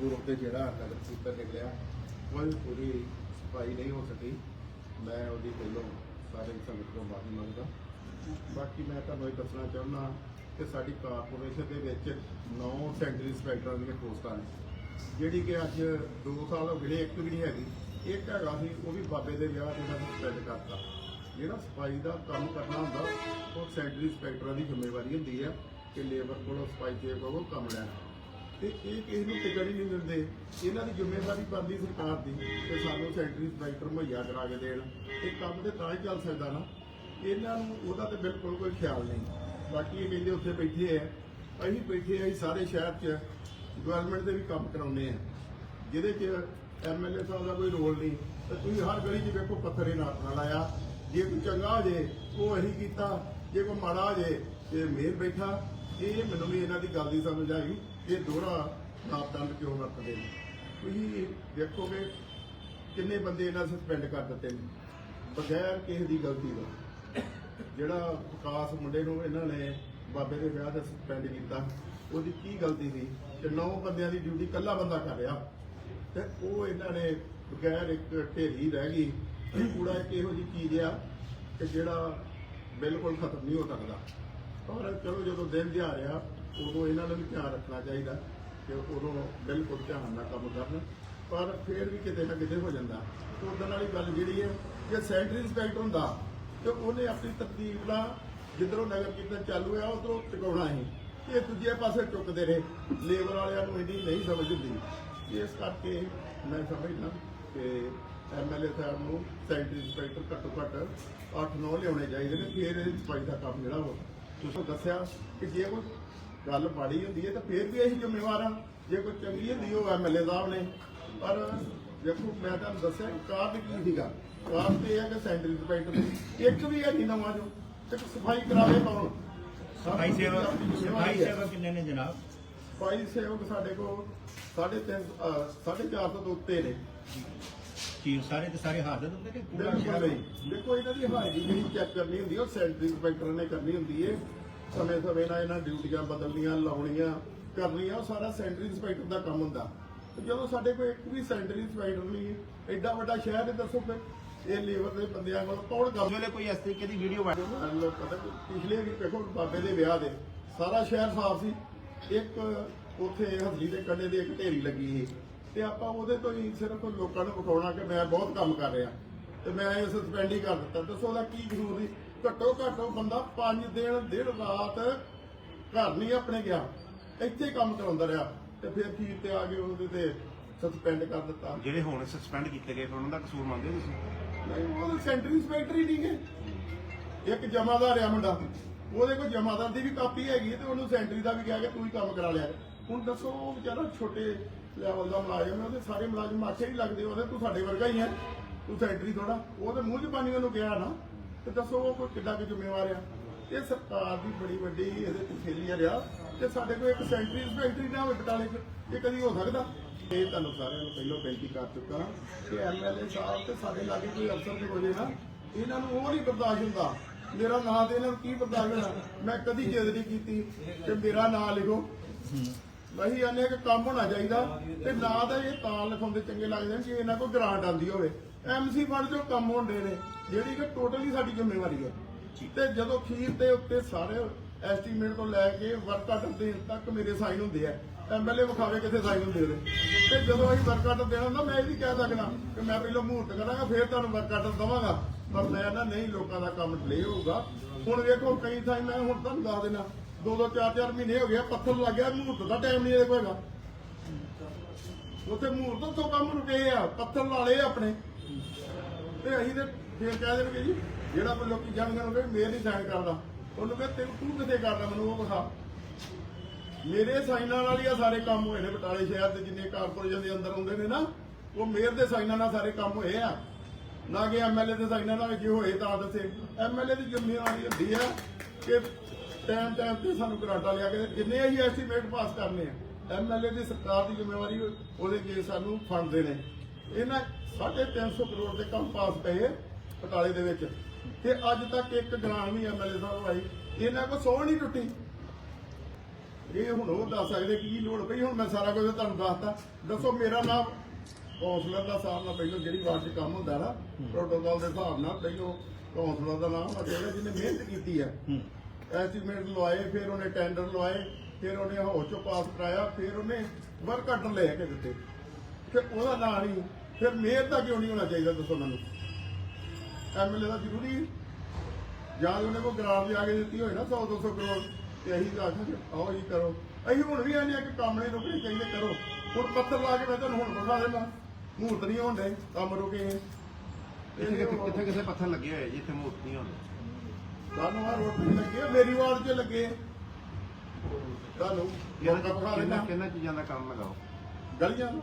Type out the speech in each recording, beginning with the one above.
ਪੂਰਬ ਤੇ ਜਿਹੜਾ ਨਗਰ ਕੀਰਤਨ ਨਿਕਲਿਆ, ਕੋਈ ਪੂਰੀ ਸਫ਼ਾਈ ਨਹੀਂ ਹੋ ਸਕੀ। ਮੈਂ ਉਹਦੀ ਪਹਿਲੋਂ ਸਾਰੇ ਸੰਗਤ ਤੋਂ ਮਾਫੀ ਮੰਗਦਾ। ਬਾਕੀ ਮੈਂ ਤੁਹਾਨੂੰ ਇਹ ਦੱਸਣਾ ਚਾਹੁੰਦਾ ਕਿ ਸਾਡੀ ਕਾਰਪੋਰੇਸ਼ਨ ਦੇ ਵਿੱਚ 9 ਸੈਂਟਰੀ ਇੰਸਪੈਕਟਰਾਂ ਦੀਆਂ ਪੋਸਟਾਂ ਨੇ, ਜਿਹੜੀ ਕਿ ਅੱਜ 2 ਸਾਲ ਹੋ ਗਏ ਇੱਕ ਵੀ ਨਹੀਂ ਹੈਗੀ। ਇੱਕ ਹੈਗਾ ਸੀ, ਉਹ ਵੀ ਬਾਬੇ ਦੇ ਵਿਆਹ ਤੇ ਇਹਨਾਂ ਨੂੰ ਸਪੈਂਡ ਕਰਤਾ। ਜਿਹੜਾ ਸਫ਼ਾਈ ਦਾ ਕੰਮ ਕਰਨਾ ਹੁੰਦਾ, ਉਹ ਸੈਂਟਰੀ ਇੰਸਪੈਕਟਰਾਂ ਦੀ ਜ਼ਿੰਮੇਵਾਰੀ ਹੁੰਦੀ ਹੈ ਕਿ ਲੇਬਰ ਕੋਲੋਂ ਸਫ਼ਾਈ ਦੇ ਕੋਲੋਂ ਕੰਮ ਲੈਣਾ। ਤੇ ਇਹ ਕਿਸੇ ਨੂੰ ਟਿਕਣ ਹੀ ਨਹੀਂ ਦਿੰਦੇ। ਇਹਨਾਂ ਦੀ ਜ਼ਿੰਮੇਵਾਰੀ ਬਣਦੀ ਸਰਕਾਰ ਦੀ ਕਿ ਸਾਨੂੰ ਸੈਂਟਰੀ ਇੰਸਪੈਕਟਰ ਮੁਹੱਈਆ ਕਰਾ ਕੇ ਦੇਣ। ਇਹ ਕੰਮ ਤੇ ਤਾਂ ਹੀ ਚੱਲ ਸਕਦਾ ਨਾ। ਇਹਨਾਂ ਨੂੰ ਉਹਦਾ ਤੇ ਬਿਲਕੁਲ ਕੋਈ ਖਿਆਲ ਨਹੀਂ। ਬਾਕੀ ਇਹ ਕਹਿੰਦੇ ਉੱਥੇ ਬੈਠੇ ਆ। ਅਸੀਂ ਬੈਠੇ ਆ ਅਸੀਂ ਸਾਰੇ ਸ਼ਹਿਰ 'ਚ। ਗਵਰਨਮੈਂਟ ਦੇ ਵੀ ਕੰਮ ਕਰਾਉਂਦੇ ਆ। ਜਿਹਦੇ 'ਚ ਐਮਐਲਏ ਸਾਹਿਬ ਦਾ ਕੋਈ ਰੋਲ ਨਹੀਂ। ਤੇ ਤੁਸੀਂ ਹਰ ਗਲੀ 'ਚ ਵੇਖੋ ਪੱਥਰ ਹੀ ਨਾਲ ਨਾਲ ਆਇਆ। ਜੇ ਕੋਈ ਚੰਗਾ ਹੋ ਜੇ, ਉਹ ਅਸੀਂ ਕੀਤਾ। ਜੇ ਕੋਈ ਮਾੜਾ ਹੋ ਜੇ, ਤੇ ਮੇਰ ਬੈਠਾ। ਇਹ ਮੈਨੂੰ ਵੀ ਇਹਨਾਂ ਦੀ ਗੱਲ ਦੀ ਸਮਝ ਆਈ। ਇਹ ਦੋਹਰਾ ਮਾਪਦੰਡ ਕਿਉਂ ਵਰਤਦੇ ਨੇ? ਤੁਸੀਂ ਦੇਖੋਗੇ ਕਿੰਨੇ ਬੰਦੇ ਇਹਨਾਂ ਸਸਪੈਂਡ ਕਰ ਦਿੱਤੇ ਨੇ। ਬਗੈਰ ਕਿਸੇ ਦੀ ਗਲਤੀ ਦਾ ਜਿਹੜਾ ਵਿਕਾਸ ਮੁੰਡੇ ਨੂੰ ਇਹਨਾਂ ਨੇ ਬਾਬੇ ਦੇ ਵਿਆਹ ਤੇ ਸਸਪੈਂਡ ਕੀਤਾ, ਉਹਦੀ ਕੀ ਗਲਤੀ ਸੀ? ਕਿ ਨੌ ਬੰਦਿਆਂ ਦੀ ਡਿਊਟੀ ਇਕੱਲਾ ਬੰਦਾ ਕਰ ਰਿਹਾ। ਤੇ ਉਹ ਇਹਨਾਂ ਨੇ ਬਗੈਰ ਇੱਕ ਢੇਰੀ ਰਹਿ ਗਈ ਇਹ ਕੂੜਾ ਇੱਕ ਇਹੋ ਜਿਹੀ ਚੀਜ਼ ਆ ਕਿ ਜਿਹੜਾ ਬਿਲਕੁਲ ਖਤਮ ਨਹੀਂ ਹੋ ਸਕਦਾ। ਪਰ ਚਲੋ ਜਦੋਂ ਦਿਨ ਦਿਹਾੜ ਆ ਉਦੋਂ ਇਹਨਾਂ ਨੂੰ ਵੀ ਧਿਆਨ ਰੱਖਣਾ ਚਾਹੀਦਾ ਕਿ ਉਦੋਂ ਬਿਲਕੁਲ ਧਿਆਨ ਨਾਲ ਕੰਮ ਕਰਨ। ਪਰ ਫਿਰ ਵੀ ਕਿਤੇ ਨਾ ਕਿਤੇ ਹੋ ਜਾਂਦਾ। ਉਦੋਂ ਵਾਲੀ ਗੱਲ ਜਿਹੜੀ ਹੈ, ਜੇ ਸੈਂਟਰੀ ਇੰਸਪੈਕਟਰ ਹੁੰਦਾ, ਤੇ ਉਹਨੇ ਆਪਣੀ ਤਰਤੀਬ ਨਾਲ ਜਿੱਧਰੋਂ ਨਗਰ ਕੀਰਤਨ ਚਾਲੂ ਹੈ ਉਧਰੋਂ ਟਿਕਾਉਣਾ ਹੀ ਇਹ ਦੂਜੇ ਪਾਸੇ ਚੁੱਕਦੇ ਰਹੇ। ਲੇਬਰ ਵਾਲਿਆਂ ਨੂੰ ਇੰਨੀ ਨਹੀਂ ਸਮਝ ਹੁੰਦੀ। ਇਸ ਕਰਕੇ ਮੈਂ ਸਮਝਦਾ ਕਿ ਐਮਐਲਏ ਸਾਹਿਬ ਨੂੰ ਸੈਂਟਰੀ ਇੰਸਪੈਕਟਰ ਘੱਟੋ ਘੱਟ 8-9 ਲਿਆਉਣੇ ਚਾਹੀਦੇ ਨੇ, ਫਿਰ ਇਹ ਸਫ਼ਾਈ ਦਾ ਕੰਮ ਜਿਹੜਾ ਹੋ ਤੁਸੀਂ ਦੱਸਿਆ ਕਿ ਜੇ ਕੋਈ ਗੱਲ ਮਾੜੀ ਹੁੰਦੀ ਹੈ ਤਾਂ ਫਿਰ ਵੀ ਅਸੀਂ ਜ਼ਿੰਮੇਵਾਰ ਆ। ਜੇ ਕੋਈ ਚੰਗੀ ਹੁੰਦੀ ਉਹ ਐਮਐਲਏ ਸਾਹਿਬ ਨੇ। ਪਰ ਦੇਖੋ ਮੈਂ ਤੁਹਾਨੂੰ ਦੱਸਿਆ ਕਿ ਕਾਰਨ ਕੀ ਸੀਗਾ। ਕਾਰਨ ਤੇ ਇਹ ਹੈ ਕਿ ਸੈਂਟਰੀ ਦੀ ਇੱਕ ਵੀ ਹੈ ਨਹੀਂ ਨਵਾਂ ਜੋ। ਤੇ ਸਫ਼ਾਈ ਕਰਾਵੇ ਕੌਣ? ਸਫ਼ਾਈ ਸੇਵਾ ਸਫ਼ਾਈ ਹੈ। ਸੇਵਾ ਕਿੰਨੇ ਨੇ ਜਨਾਬ? ਸਫ਼ਾਈ ਸੇਵਕ ਸਾਡੇ ਕੋਲ 3.5 450 ਤੋਂ ਉੱਤੇ ਨੇ। ਕੀ ਸਾਰੇ ਤੇ ਸਾਰੇ ਹਾਜ਼ਰ ਹੁੰਦੇ ਨੇ ਦੇਖੋ ਇਹਨਾਂ ਦੀ ਹਾਜ਼ਰੀ ਜਿਹੜੀ ਚੈੱਕ ਕਰਨੀ ਹੁੰਦੀ ਹੈ ਉਹ ਸੈਂਟਰੀ ਇੰਸਪੈਕਟਰ ਨੇ ਕਰਨੀ ਹੁੰਦੀ ਹੈ। ਸਮੇਂ ਸਮੇਂ ਨਾਲ ਇਹਨਾਂ ਡਿਊਟੀਆਂ ਬਦਲਣੀਆਂ ਲਾਉਣੀਆਂ ਕਰਨੀਆਂ ਸਾਰਾ ਸੈਂਟਰੀ ਇੰਸਪੈਕਟਰ ਦਾ ਕੰਮ ਹੁੰਦਾ। ਤੇ ਜਦੋਂ ਸਾਡੇ ਕੋਲ ਇੱਕ ਵੀ ਸੈਂਟਰੀ ਇੰਸਪੈਕਟਰ ਨਹੀਂ ਐਡਾ ਵੱਡਾ ਸ਼ਹਿਰ ਹੈ ਦੱਸੋ ਫਿਰ। ਇਹ ਲੇਬਰ ਦੇ ਬੰਦਿਆਂ ਕੋਲ ਕੌਣ ਕੰਮ ਵੇਲੇ ਕੋਈ ਇਸ ਤਰੀਕੇ ਦੀ ਵੀਡੀਓ ਵਾਇਰਲ ਪਤਾ ਪਿਛਲੇ ਵੀ ਵੇਖੋ ਬਾਬੇ ਦੇ ਵਿਆਹ ਦੇ ਸਾਰਾ ਸ਼ਹਿਰ ਸਾਫ਼ ਸੀ। ਇੱਕ ਉੱਥੇ ਹਜ਼ਲੀ ਦੇ ਕੰਢੇ ਦੀ ਇੱਕ ਢੇਰੀ ਲੱਗੀ ਸੀ। ਤੇ ਆਪਾਂ ਉਹਦੇ ਤੋਂ ਹੀ ਸਿਰਫ ਲੋਕਾਂ ਨੂੰ ਵਿਖਾਉਣਾ ਕਿ ਮੈਂ ਬਹੁਤ ਕੰਮ ਕਰ ਰਿਹਾ। ਤੇ ਮੈਂ ਇਹ ਸਸਪੈਂਡ ਹੀ ਕਰ ਦਿੱਤਾ। ਦੱਸੋ ਉਹਦਾ ਕੀ ਜ਼ਰੂਰ ਘੱਟੋ ਘੱਟ ਉਹ ਬੰਦਾ 5 ਦਿਨ ਦਿਨ ਰਾਤ ਘਰ ਨਹੀਂ ਆਪਣੇ ਗਿਆ। ਇੱਥੇ ਕੰਮ ਕਰਾਉਂਦਾ ਰਿਹਾ ਤੇ ਫਿਰ ਕੀ ਤੇ ਆ ਕੇ ਉਹਦੇ ਤੇ ਸਸਪੈਂਡ ਕਰ ਦਿੱਤਾ। ਜਿਹੜੇ ਹੁਣ ਸਸਪੈਂਡ ਕੀਤੇ ਗਏ ਫਿਰ ਉਹਨਾਂ ਦਾ ਕਸੂਰ ਮੰਨਦੇ ਹੋ ਤੁਸੀਂ? ਨਹੀਂ ਉਹ ਸੈਂਟਰੀ ਇੰਸਪੈਕਟਰ ਹੀ ਨਹੀਂ ਗਏ ਇੱਕ ਜਮਾਦਾਰ ਆ ਮੁੰਡਾ। ਉਹਦੇ ਕੋਲ ਜਮਾਦਾਰ ਦੀ ਵੀ ਕਾਪੀ ਹੈਗੀ ਤੇ ਉਹਨੂੰ ਸੈਂਟਰੀ ਦਾ ਵੀ ਕਿਹਾ ਕਿ ਤੂੰ ਹੀ ਕੰਮ ਕਰਾ ਲਿਆ। ਹੁਣ ਦੱਸੋ ਉਹ ਵਿਚਾਰਾ ਛੋਟੇ ਲੈਵਲ ਦਾ ਮੁਲਾਜ਼ਮ ਹੈ ਉਹਦੇ ਸਾਰੇ ਮੁਲਾਜ਼ਮ ਆਖੇ ਹੀ ਲੱਗਦੇ ਉਹਦੇ ਤੂੰ ਸਾਡੇ ਵਰਗਾ ਹੀ ਹੈ। ਤੂੰ ਸੈਂਟਰੀ ਥੋੜਾ ਉਹਦੇ ਮੂੰਹ 'ਚ ਪਾਣੀ ਉਹਨੂੰ ਕਿਹਾ ਨਾ। ਤੇ ਦੱਸੋ ਉਹ ਕੋਈ ਕਿੱਡਾ ਕਿ ਜ਼ਿੰਮੇਵਾਰ ਆ? ਇਹ ਸਰਕਾਰ ਦੀ ਬੜੀ ਵੱਡੀ ਇਹਦੇ ਤੇ ਫੇਲੀਅਰ ਆ ਤੇ ਸਾਡੇ ਕੋਲ ਇੱਕ ਸੈਂਟਰੀ ਇੰਸਪੈਕਟਰ ਨਾ ਹੋਵੇ ਬਟਾਲੇ 'ਚ, ਇਹ ਕਦੀ ਹੋ ਸਕਦਾ? ਇਹ ਤੁਹਾਨੂੰ ਸਾਰਿਆਂ ਨੂੰ ਪਹਿਲਾਂ ਬੇਨਤੀ ਕਰ ਚੁੱਕਾ ਕਿ ਐਮਐਲਏ ਸਾਹਿਬ ਤੇ ਸਾਡੇ ਲਾਗੇ ਕੋਈ ਅਫਸਰ ਤੇ ਹੋ ਨਾ, ਇਹਨਾਂ ਨੂੰ ਉਹ ਨਹੀਂ ਬਰਦਾਸ਼ਤ ਹੁੰਦਾ, ਮੇਰਾ ਨਾਂ ਤੇ ਇਹਨਾਂ ਨੂੰ ਕੀ ਬਰਦਾਸ਼ਤ ਹੋਣਾ? ਮੈਂ ਕਦੀ ਜਿੱਦ ਨਹੀਂ ਕੀਤੀ ਕਿ ਮੇਰਾ ਨਾਂ ਲਿਖੋ। ਵਹੀ ਆਨੇ ਕਿ ਕੰਮ ਹੋਣਾ ਚਾਹੀਦਾ ਤੇ ਨਾ ਤਾਂ ਇਹ ਤਾਂ ਲਿਖਾਉਂਦੇ ਚੰਗੇ ਲੱਗਦੇ ਨੇ ਕਿ ਇਹਨਾਂ ਕੋਲ ਗ੍ਰਾਂਟ ਆਂਦੀ ਹੋਵੇ। ਐਮਸੀ ਫੰਡ ਚੋਂ ਕੰਮ ਹੁੰਦੇ ਨੇ ਜਿਹੜੀ ਕਿ ਟੋਟਲੀ ਸਾਡੀ ਜ਼ਿੰਮੇਵਾਰੀ ਹੈ। ਤੇ ਜਦੋਂ ਖੀਰ ਦੇ ਉੱਤੇ ਸਾਰੇ ਐਸਟੀਮੇਟ ਤੋਂ ਲੈ ਕੇ ਵਰਕ ਆਰਡਰ ਦੇਣ ਤੱਕ ਮੇਰੇ ਸਾਈਨ ਹੁੰਦੇ ਆ। ਐਮਐਲਏ ਵਿਖਾਵੇ ਕਿੱਥੇ ਸਾਈਨ ਹੁੰਦੇ ਉਹਦੇ ਤੇ ਜਦੋਂ ਅਸੀਂ ਵਰਕ ਆਰਡਰ ਦੇਣਾ ਹੁੰਦਾ ਮੈਂ ਇਹ ਵੀ ਕਹਿ ਸਕਦਾ ਕਿ ਮੈਂ ਪਹਿਲਾਂ ਮੁਹੂਰਤ ਕਰਾਂਗਾ ਫਿਰ ਤੁਹਾਨੂੰ ਵਰਕ ਆਰਡਰ ਦਵਾਂਗਾ। ਪਰ ਮੈਂ ਨਾ ਨਹੀਂ ਲੋਕਾਂ ਦਾ ਕੰਮ ਡਿਲੇ ਹੋਊਗਾ। ਹੁਣ ਵੇਖੋ ਕਈ ਥਾਈਂ ਮੈਂ ਹੁਣ ਤੁਹਾਨੂੰ ਦੱਸ ਦੇਣਾ ਦੋ ਦੋ ਚਾਰ ਚਾਰ ਮਹੀਨੇ ਹੋ ਗਏ ਪੱਥਰ ਲੱਗ ਗਿਆ ਮੁਹੂਰਤ ਦਾ ਟਾਈਮ ਨਹੀਂ ਇਹਦੇ ਕੋਲ ਹੈਗਾ। ਉੱਥੇ ਮੂਰਤ ਤੋਂ ਕੰਮ ਰੁਕੇ ਆ ਪੱਥਰ ਲਾਲੇ ਆ ਆਪਣੇ। ਤੇ ਅਸੀਂ ਤੇ ਫੇਰ ਕਹਿ ਦੇਣਗੇ ਜੀ, ਜਿਹੜਾ ਕੋਈ ਲੋਕੀ ਜਾਣਗੇ ਉਹਨੂੰ ਮੇਰ ਨਹੀਂ ਸਾਈਨ ਕਰਦਾ। ਉਹਨੂੰ ਕਹੇ, ਤੈਨੂੰ ਤੂੰ ਕਿੱਥੇ ਕਰਦਾ, ਮੈਨੂੰ ਉਹ ਵਿਖਾ। ਮੇਰੇ ਸਾਈਨਾਂ ਨਾਲ ਹੀ ਆ ਸਾਰੇ ਕੰਮ ਹੋਏ ਨੇ ਬਟਾਲੇ ਸ਼ਹਿਰ ਦੇ, ਜਿੰਨੇ ਕਾਰਪੋਰੇਸ਼ਨ ਦੇ ਅੰਦਰ ਹੁੰਦੇ ਨੇ ਨਾ, ਉਹ ਮੇਅਰ ਦੇ ਸਾਈਨਾਂ ਨਾਲ ਸਾਰੇ ਕੰਮ ਹੋਏ ਆ। ਨਾ ਕਿ ਐਮਐਲਏ ਦੇ ਸਾਈਨਾਂ ਨਾਲ ਜੇ ਹੋਏ ਤਾਂ ਦੱਸੇ। ਐਮਐਲਏ ਦੀ ਜ਼ਿੰਮੇਵਾਰੀ ਹੁੰਦੀ ਆ ਕਿ ਟਾਈਮ ਟਾਈਮ ਤੇ ਸਾਨੂੰ ਗਰਾਂਟਾਂ ਲਿਆ ਕੇ ਜਿੰਨੇ ਅਸੀਂ ਐਸਟੀਮੇਟ ਪਾਸ ਕਰਨੇ ਆ ਐਮਐਲਏ ਦੀ ਸਰਕਾਰ ਦੀ ਜ਼ਿੰਮੇਵਾਰੀ, ਉਹਦੇ ਕੇ ਸਾਨੂੰ ਫੰਡ ਦੇਣੇ ਇਹਨਾਂ 350 ਕਰੋੜ ਦੇ ਕੰਮ ਪਾਸ ਪਏ ਪਟਾਲੇ ਦੇ ਵਿੱਚ। ਤੇ ਅੱਜ ਤੱਕ ਇੱਕ ਗ੍ਰਾਂਟ ਵੀ ਐਮਐਲਏ ਸਾਹਿਬ ਆਈ। ਇਹਨਾਂ ਕੋ ਸੌ ਨਹੀਂ ਟੁੱਟੀ। ਇਹ ਹੁਣ ਉਹ ਦੱਸ ਸਕਦੇ ਕੀ ਲੋੜ ਪਈ। ਹੁਣ ਮੈਂ ਸਾਰਾ ਕੁਝ ਤੁਹਾਨੂੰ ਦੱਸਦਾ। ਦੱਸੋ ਮੇਰਾ ਨਾਮ ਕੌਂਸਲਰ ਦਾ ਹਿਸਾਬ ਨਾਲ ਪਹਿਲਾਂ ਜਿਹੜੀ ਵਾਰ 'ਚ ਕੰਮ ਹੁੰਦਾ ਨਾ ਪ੍ਰੋਟੋਕਾਲ ਦੇ ਹਿਸਾਬ ਨਾਲ ਪਹਿਲਾਂ ਕੌਂਸਲਰ ਦਾ ਨਾਮ ਆ ਜਿਹਨੇ ਮਿਹਨਤ ਕੀਤੀ ਹੈ ਐਸਟੀਮੇਟ ਲਵਾਏ, ਫਿਰ ਉਹਨੇ ਟੈਂਡਰ ਲਵਾਏ, ਫਿਰ ਉਹਨੇ ਹੌਚ ਚੋਂ ਪਾਸ ਕਰਾਇਆ, ਫਿਰ ਉਹਨੇ ਵਰਕ ਆਰਡਰ ਲੈ ਕੇ ਦਿੱਤੇ। ਫਿਰ ਉਹਦਾ ਨਾਂ ਨਹੀਂ ਫਿਰ ਮੇਅਰ ਦਾ ਕਿਉਂ ਨਹੀਂ ਹੋਣਾ ਚਾਹੀਦਾ ਦੱਸੋ ਮੈਨੂੰ? ਐਮਐਲਏ ਦਾ ਜ਼ਰੂਰੀ ਜਾਂ ਉਹਨੇ ਕੋ ਗ੍ਰਾਂਟ ਦੇ ਆਗੇ ਦਿੱਤੀ ਹੋਏ ਨਾ 100 200 ਕਰੋੜ ਤੇ ਅਸੀਂ ਤਾਂ ਆਖਾਂਗੇ ਆਓ ਜੀ ਕਰੋ। ਅਸੀਂ ਹੁਣ ਵੀ ਆਨੇ ਆ ਕਿ ਕੰਮ ਨਹੀਂ ਰੁਕਣੇ ਚਾਹੀਦੇ ਕਰੋ। ਹੁਣ ਪੱਤਰ ਲਾ ਕੇ ਮੈਂ ਤੁਹਾਨੂੰ ਹੁਣ ਦਿਖਾ ਦੇਣਾ ਮੂਰਤ ਨਹੀਂ ਹੋਣ ਡੇ ਕੰਮ ਰੁਕੇ ਹੈ ਕਿੱਥੇ ਕਿੱਥੇ ਪੱਥਰ ਲੱਗੇ ਹੋਏ ਜੀ? ਇੱਥੇ ਮੂਰਤ ਨਹੀਂ ਹੁੰਦੇ ਤੁਹਾਨੂੰ ਆ ਰੋਡ ਨਹੀਂ ਲੱਗੇ ਮੇਰੀ ਵਾਰਡ 'ਚ ਲੱਗੇ ਤੁਹਾਨੂੰ ਕਿਹਨਾਂ ਚੀਜ਼ਾਂ ਦਾ ਕੰਮ ਲਗਾਓ? ਗਲੀਆਂ ਨੂੰ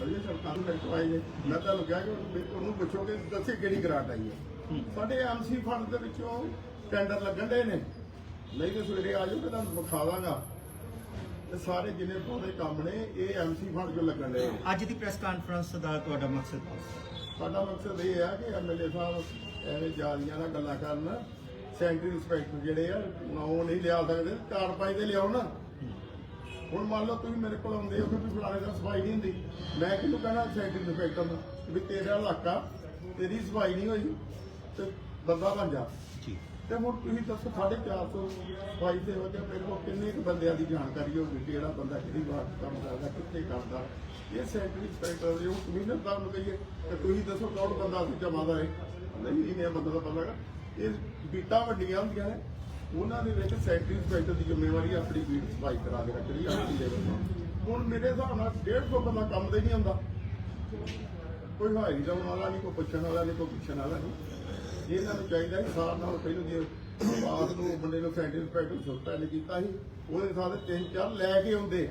ਗਲੀਆਂ ਸਰਕਾਰ ਨੂੰ ਟੈਕਸ ਆਈ ਹੈ ਮੈਂ ਤੁਹਾਨੂੰ ਕਿਹਾ ਕਿ ਉਹਨੂੰ- ਉਹਨੂੰ ਪੁੱਛੋਗੇ ਦੱਸੇ ਕਿਹੜੀ ਗ੍ਰਾਂਟ ਆਈ ਹੈ। ਸਾਡੇ ਐਮਸੀ ਫੰਡ ਦੇ ਵਿੱਚੋਂ ਟੈਂਡਰ ਲੱਗਣ ਦੇ ਨੇ। ਨਹੀਂ ਤੇ ਸਵੇਰੇ ਆ ਜਾਓ ਕਿ ਤੁਹਾਨੂੰ ਵਿਖਾ ਦਾਂਗਾ। ਤੇ ਸਾਰੇ ਜਿੰਨੇ ਬਹੁਤੇ ਕੰਮ ਨੇ ਇਹ ਐਮਸੀ ਫੰਡ ਚੋਂ ਲੱਗਣ ਦੇ ਅੱਜ ਦੀ ਪ੍ਰੈਸ ਕਾਨਫਰੰਸ ਦਾ ਤੁਹਾਡਾ ਮਕਸਦ ਸਾਡਾ ਮਕਸਦ ਇਹ ਹੈ ਕਿ ਐਮਐਲਏ ਸਾਹਿਬ ਐਵੇਂ ਜਾਲੀਆਂ ਨਾਲ ਗੱਲਾਂ ਕਰਨ। ਸੈਂਟਰੀ ਇੰਸਪੈਕਟਰ ਜਿਹੜੇ ਆ ਨਾਮ ਨਹੀਂ ਲਿਆ ਸਕਦੇ। ਕਾਰਵਾਈ ਤੇ ਲਿਆਓ ਨਾ। ਹੁਣ ਮੰਨ ਲਓ ਤੁਸੀਂ ਮੇਰੇ ਕੋਲ ਆਉਂਦੇ ਹੋ ਕਿ ਵੀ ਫਲਾਣੇ ਦਾ ਸਫ਼ਾਈ ਨਹੀਂ ਹੁੰਦੀ। ਮੈਂ ਕਿਹਨੂੰ ਕਹਿਣਾ ਸੈਂਟਰੀ ਇੰਸਪੈਕਟਰ ਨੂੰ ਵੀ ਤੇਰਾ ਇਲਾਕਾ ਤੇਰੀ ਸਫ਼ਾਈ ਨਹੀਂ ਹੋਈ ਤੇ ਬੰਦਾ ਬਣ ਜਾ। ਤੇ ਹੁਣ ਤੁਸੀਂ ਦੱਸੋ 450 ਸਫ਼ਾਈ ਦੇ ਵਜੇ ਮੇਰੇ ਕੋਲ ਕਿੰਨੇ ਕੁ ਬੰਦਿਆਂ ਦੀ ਜਾਣਕਾਰੀ ਹੋਊਗੀ ਕਿ ਕਿਹੜਾ ਬੰਦਾ ਕਿਹੜੀ ਵਾਰ ਕੰਮ ਕਰਦਾ ਕਿੱਥੇ ਕਰਦਾ? ਇਹ ਸੈਂਟਰੀ ਇੰਸਪੈਕਟਰ ਦੇ ਉਹ ਕਮਿਸ਼ਨਰ ਸਾਹਿਬ ਨੂੰ ਕਹੀਏ ਕਿ ਤੁਸੀਂ ਦੱਸੋ ਕੌਣ ਬੰਦਾ ਸੀ ਜਮਾਦਾ ਹੈ ਨਹੀਂ ਇਹਨੇ ਬੰਦਾ ਦਾ ਪਤਾ ਇਹ ਬੀਟਾਂ ਵੱਡੀਆਂ ਹੁੰਦੀਆਂ ਨੇ। ਉਹਨਾਂ ਦੇ ਵਿੱਚ ਸੈਂਟਰੀ ਇੰਸਪੈਕਟਰ ਦੀ ਜ਼ਿੰਮੇਵਾਰੀ ਆਪਣੀ ਬੀਟ ਸਫ਼ਾਈ ਕਰਾ ਕੇ ਰੱਖਣੀ ਆਪਣੀ ਲੇਬਰ ਤੋਂ। ਹੁਣ ਮੇਰੇ ਹਿਸਾਬ ਨਾਲ 150 ਬੰਦਾ ਕੰਮ ਦੇ ਨਹੀਂ ਆਉਂਦਾ। ਕੋਈ ਹਾਈ ਲਾਉਣ ਵਾਲਾ ਨਹੀਂ, ਕੋਈ ਪੁੱਛਣ ਵਾਲਾ ਨਹੀਂ, ਕੋਈ ਪੁੱਛਣ ਵਾਲਾ ਨਹੀਂ। ਇਹਨਾਂ ਨੂੰ ਚਾਹੀਦਾ ਕਿ ਸਾਰ ਨਾਲ ਪਹਿਲਾਂ ਜੇ ਬਾਅਦ ਨੂੰ ਬੰਦੇ ਨੂੰ ਸੈਂਟਰੀ ਇੰਸਪੈਕਟਰ ਸੁੱਤਾ ਨਹੀਂ ਕੀਤਾ ਸੀ, ਉਹਦੇ ਸਾਥ ਤਿੰਨ ਚਾਰ ਲੈ ਕੇ ਆਉਂਦੇ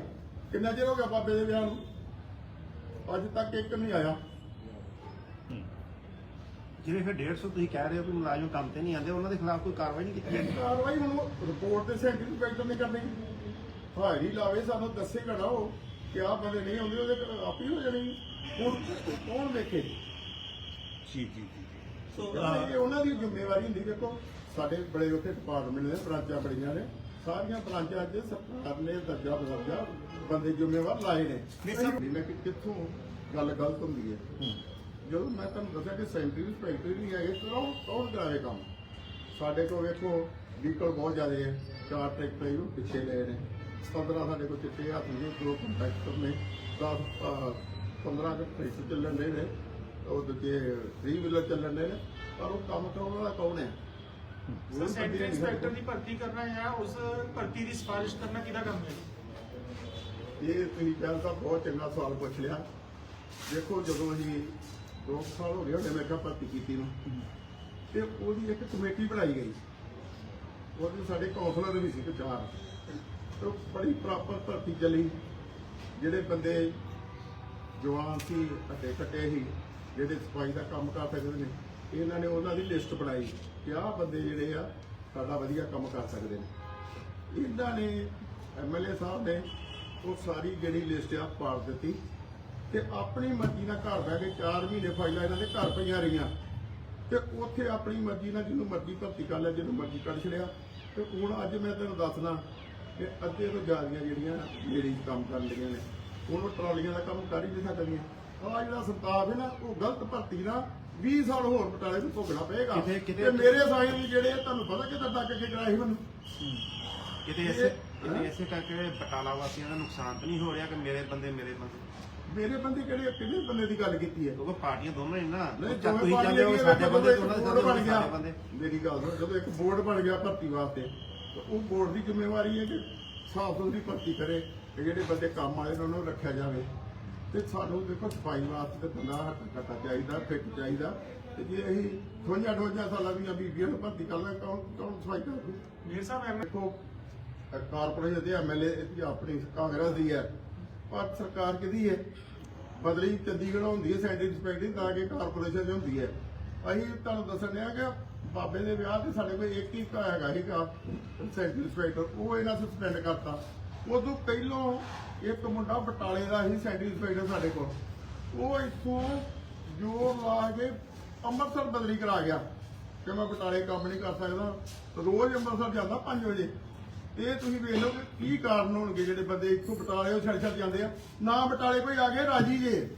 ਕਿੰਨਾ ਚਿਰ ਹੋ ਗਿਆ ਬਾਬੇ ਦੇ ਵਿਆਹ ਨੂੰ? ਅੱਜ ਤੱਕ ਇੱਕ ਨਹੀਂ ਆਇਆ। ਜਿਹੜੇ ਫਿਰ 150 ਤੁਸੀਂ ਕਹਿ ਰਹੇ ਹੋ ਕਿ ਮੁਲਾਜ਼ਮ ਕੰਮ ਤੇ ਨਹੀਂ ਆਉਂਦੇ ਉਹਨਾਂ ਦੇ ਖਿਲਾਫ ਕੋਈ ਕਾਰਵਾਈ ਨਹੀਂ ਕੀਤੀ ਜਾਂਦੀ? ਕਾਰਵਾਈ ਹੁਣ ਰਿਪੋਰਟ ਤੇ ਸੈਂਟਰੀ ਇੰਸਪੈਕਟਰ ਨੇ ਕਰਨੀ। ਹਾਜ਼ਰੀ ਲਾਵੇ ਸਾਨੂੰ ਦੱਸੇਗਾ ਨਾ ਉਹ ਕਿ ਆਹ ਬੰਦੇ ਨਹੀਂ ਆਉਂਦੇ ਉਹਦੇ ਆਪ ਹੀ ਹੋ ਜਾਣੀ ਹੁਣ ਕੌਣ ਵੇਖੇ ਜੀ ਜੀ ਜੀ ਸੋ ਇਹ ਉਹਨਾਂ ਦੀ ਜ਼ਿੰਮੇਵਾਰੀ ਹੁੰਦੀ ਦੇਖੋ ਸਾਡੇ ਬੜੇ ਉੱਥੇ ਡਿਪਾਰਟਮੈਂਟ ਨੇ ਬ੍ਰਾਂਚਾਂ ਬੜੀਆਂ ਨੇ। ਸਾਰੀਆਂ ਬ੍ਰਾਂਚਾਂ 'ਚ ਸਰਕਾਰ ਨੇ ਦਰਜਾ ਬਦਰਜਾ ਬੰਦੇ ਜ਼ਿੰਮੇਵਾਰ ਲਾਏ ਨੇ। ਨਹੀਂ ਮੈਂ ਕਿ ਕਿੱਥੋਂ ਗੱਲ ਗਲਤ ਹੁੰਦੀ ਹੈ। ਜਦੋਂ ਮੈਂ ਤੁਹਾਨੂੰ ਦੱਸਿਆ ਕਿ ਸੈਂਟਰੀ ਇੰਸਪੈਕਟਰ ਨਹੀਂ ਆਏ ਕੌਣ ਕੌਣ ਕਰਾਵੇ ਕੰਮ? ਸਾਡੇ ਕੋਲ ਵੇਖੋ ਵਹੀਕਲ ਬਹੁਤ ਜ਼ਿਆਦੇ ਹੈ। ਚਾਰ ਟਰੈਕਟਰ ਇਹਨੂੰ ਪਿੱਛੇ ਲਏ ਨੇ। 15 ਸਾਡੇ ਕੋਲ ਚਿੱਟੇ ਹੱਥ ਦੇ ਦੋ ਕੰਟਰੈਕਟਰ ਨੇ 10 15 ਕੁ ਟਰੈਕਟਰ ਚੱਲਣ ਦੇ ਨੇ ਉਹ ਦੂਜੇ 3 ਵੀਲਰ ਚੱਲਣ ਦੇ ਨੇ ਪਰ ਉਹ ਕੰਮ ਕਰਾਉਣ ਵਾਲਾ ਕੌਣ ਹੈ? ਸਰ ਸੈਂਟਰ ਇੰਸਪੈਕਟਰ ਦੀ ਭਰਤੀ ਕਰਨਾ ਜਾਂ ਉਸ ਭਰਤੀ ਦੀ ਸਿਫਾਰਿਸ਼ ਕਰਨਾ ਕਿਹਦਾ ਕੰਮ ਹੈ? ਇਹ ਤੁਸੀਂ ਕਹਿ ਸਾਹਿਬ ਬਹੁਤ ਚੰਗਾ ਸਵਾਲ ਪੁੱਛ ਲਿਆ। ਦੇਖੋ ਜਦੋਂ ਅਸੀਂ ਦੋ ਕੁ ਸਾਲ ਹੋ ਗਏ ਹੁੰਦੇ ਮੈਂ ਕਿਹਾ ਭਰਤੀ ਕੀਤੀ ਨੂੰ। ਤੇ ਉਹਦੀ ਇੱਕ ਕਮੇਟੀ ਬਣਾਈ ਗਈ। ਉਹਦੇ ਸਾਡੇ ਕੌਂਸਲਰ ਵੀ ਸੀ ਕਿ ਚਾਰ ਤੇ ਉਹ ਬੜੀ ਪ੍ਰਾਪਰ ਭਰਤੀ ਚੱਲੀ। ਜਿਹੜੇ ਬੰਦੇ ਜਵਾਨ ਸੀ ਅੱਡੇ ਕੱਟੇ ਸੀ, ਜਿਹੜੇ ਸਫ਼ਾਈ ਦਾ ਕੰਮ ਕਰ ਸਕਦੇ ਨੇ, ਇਹਨਾਂ ਨੇ ਉਹਨਾਂ ਦੀ ਲਿਸਟ ਬਣਾਈ ਕਿ ਆਹ ਬੰਦੇ ਜਿਹੜੇ ਆ, ਸਾਡਾ ਵਧੀਆ ਕੰਮ ਕਰ ਸਕਦੇ ਨੇ। ਇਹਨਾਂ ਨੇ ਐਮਐਲਏ ਸਾਹਿਬ ਨੇ ਉਹ ਸਾਰੀ ਜਿਹੜੀ ਲਿਸਟ ਆ ਪਾੜ ਦਿੱਤੀ। ਤੇ ਆਪਣੀ ਮਰਜ਼ੀ ਨਾਲ ਘਰ ਬਹਿ ਕੇ 4 ਮਹੀਨੇ ਫਾਈਲਾਂ ਇਹਨਾਂ ਦੇ ਘਰ ਪਈਆਂ ਰਹੀਆਂ। ਤੇ ਉੱਥੇ ਆਪਣੀ ਮਰਜ਼ੀ ਨਾਲ ਜਿਹਨੂੰ ਮਰਜ਼ੀ ਭਰਤੀ ਕਰ ਲਿਆ ਜਿਹਨੂੰ ਮਰਜ਼ੀ ਕੱਢ ਛੜਿਆ ਤੇ ਹੁਣ ਅੱਜ ਮੈਂ ਤੈਨੂੰ ਦੱਸਣਾ ਕਿ ਅੱਧੇ ਤੋਂ ਜ਼ਿਆਦੀਆਂ ਜਿਹੜੀਆਂ ਲੇਡੀਜ਼ ਕੰਮ ਕਰਨ ਲਈਆਂ ਨੇ ਹੁਣ ਉਹ ਟਰਾਲੀਆਂ ਦਾ ਕੰਮ ਕਰ ਹੀ ਨਹੀਂ ਸਕਦੀਆਂ। ਆਹ ਜਿਹੜਾ ਸੰਤਾਪ ਹੈ ਨਾ ਉਹ ਗਲਤ ਭਰਤੀ ਨਾਲ 20 ਸਾਲ ਹੋਰ ਬਟਾਲੇ ਨੂੰ ਭੋਗਣਾ ਪਏਗਾ। ਤੇ ਮੇਰੇ ਸਾਈਨ ਜਿਹੜੇ ਆ, ਤੁਹਾਨੂੰ ਪਤਾ ਕਿੱਦਾਂ ਤੱਕ ਕੇ ਕਰਾਏ ਸੀ ਮੈਨੂੰ? ਕਿਤੇ ਇਸੇ ਕਿਤੇ ਇਸੇ ਕਰਕੇ ਬਟਾਲਾ ਵਾਸੀਆਂ ਦਾ ਨੁਕਸਾਨ ਤਾਂ ਨਹੀਂ ਹੋ ਰਿਹਾ ਕਿ ਮੇਰੇ ਬੰਦੇ ਮੇਰੇ ਬੰਦੇ? ਮੇਰੇ ਬੰਦੇ ਕਿਹੜੇ ਕਿਹੜੇ ਬੰਦੇ ਦੀ ਗੱਲ ਕੀਤੀ ਹੈ? ਕਿਉਂਕਿ ਪਾਰਟੀਆਂ ਦੋਨੋਂ ਹੀ ਨਾ। ਜਦ ਤੁਸੀਂ ਚਾਹੁੰਦੇ ਹੋ ਸਾਡੇ ਬੰਦੇ ਉਹਨਾਂ ਦੇ ਬੋਰਡ ਬਣ ਗਿਆ। ਸਾਡੇ ਬੰਦੇ। ਮੇਰੀ ਗੱਲ ਸੁਣ ਜਦੋਂ ਇੱਕ ਬੋਰਡ ਬਣ ਗਿਆ ਭਰਤੀ ਵਾਸਤੇ ਤਾਂ ਉਹ ਬੋਰਡ ਦੀ ਜ਼ਿੰਮੇਵਾਰੀ ਹੈ ਕਿ ਸਾਫ਼ ਸੁਥਰੀ ਭਰਤੀ ਕਰੇ ਤੇ ਜਿਹੜੇ ਬੰਦੇ ਕੰਮ ਆਏ ਉਹਨਾਂ ਨੂੰ ਰੱਖਿਆ ਜਾਵੇ। ਤੇ ਸਾਨੂੰ ਦੇਖੋ ਸਫ਼ਾਈ ਵਾਸਤੇ ਤੇ ਬੰਦਾ ਹੱਥ ਕੱਟਾ ਚਾਹੀਦਾ ਫਿੱਟ ਚਾਹੀਦਾ। ਤੇ ਜੇ ਅਸੀਂ ਠੋਈਆਂ ਠੋਈਆਂ ਸਾਲਾਂ ਦੀਆਂ ਬੀਬੀਆਂ ਨੂੰ ਭਰਤੀ ਕਰ ਲਾਂ ਕੌਣ ਕੌਣ ਸਫ਼ਾਈ ਕਰੂ ਮੇਰ ਸਾਹਿਬ ਐਮ ਦੇਖੋ ਕਾਰਪੋਰੇਸ਼ਨ ਦੇ ਐਮਐਲਏ ਆਪਣੀ ਕਾਂਗਰਸ ਦੀ ਹੈ। ਪਰ ਸਰਕਾਰ ਕਿਹਦੀ ਹੈ? ਬਦਲੀ ਚੰਡੀਗੜ੍ਹ ਹੁੰਦੀ ਹੈ, ਸੈਂਟਰ ਇੰਸਪੈਕਟਰ ਤਾਂ ਕਿ ਕਾਰਪੋਰੇਸ਼ਨ 'ਚ ਹੁੰਦੀ ਹੈ। ਅਸੀਂ ਤੁਹਾਨੂੰ ਦੱਸਣ ਡਿਆ ਕਿ ਬਾਬੇ ਦੇ ਵਿਆਹ ਤੇ ਸਾਡੇ ਕੋਲ ਇੱਕ ਹੀ ਘਰ ਹੈਗਾ ਸੀਗਾ, ਸੈਂਟਰ ਇੰਸਪੈਕਟਰ। ਉਹ ਇਹਨਾਂ ਸਸਪੈਂਡ ਕਰਤਾ। ਉਦੋਂ ਪਹਿਲੋਂ ਇੱਕ ਮੁੰਡਾ ਬਟਾਲੇ ਦਾ ਸੀ, ਸੈਂਟਰ ਇੰਸਪੈਕਟਰ ਸਾਡੇ ਕੋਲ। ਉਹ ਇੱਥੋਂ ਜੋਰ ਲਾ ਕੇ ਅੰਮ੍ਰਿਤਸਰ ਬਦਲੀ ਕਰਾ ਗਿਆ। ਕਿ ਮੈਂ ਬਟਾਲੇ ਕੰਮ ਨਹੀਂ ਕਰ ਸਕਦਾ। ਰੋਜ਼ ਅੰਮ੍ਰਿਤਸਰ ਜਾਂਦਾ 5 ਵਜੇ। ਇਹ ਤੁਸੀਂ ਵੇਖ ਲਓ ਕਿ ਕੀ ਕਾਰਨ ਹੋਣਗੇ ਜਿਹੜੇ ਬੰਦੇ ਇੱਥੋਂ ਬਟਾਲੇ, ਉਹ ਛੱਡ ਛੱਡ ਜਾਂਦੇ ਆ। ਨਾ ਬਟਾਲੇ ਕੋਈ ਆ ਗਿਆ ਰਾਜੀ ਜੇ।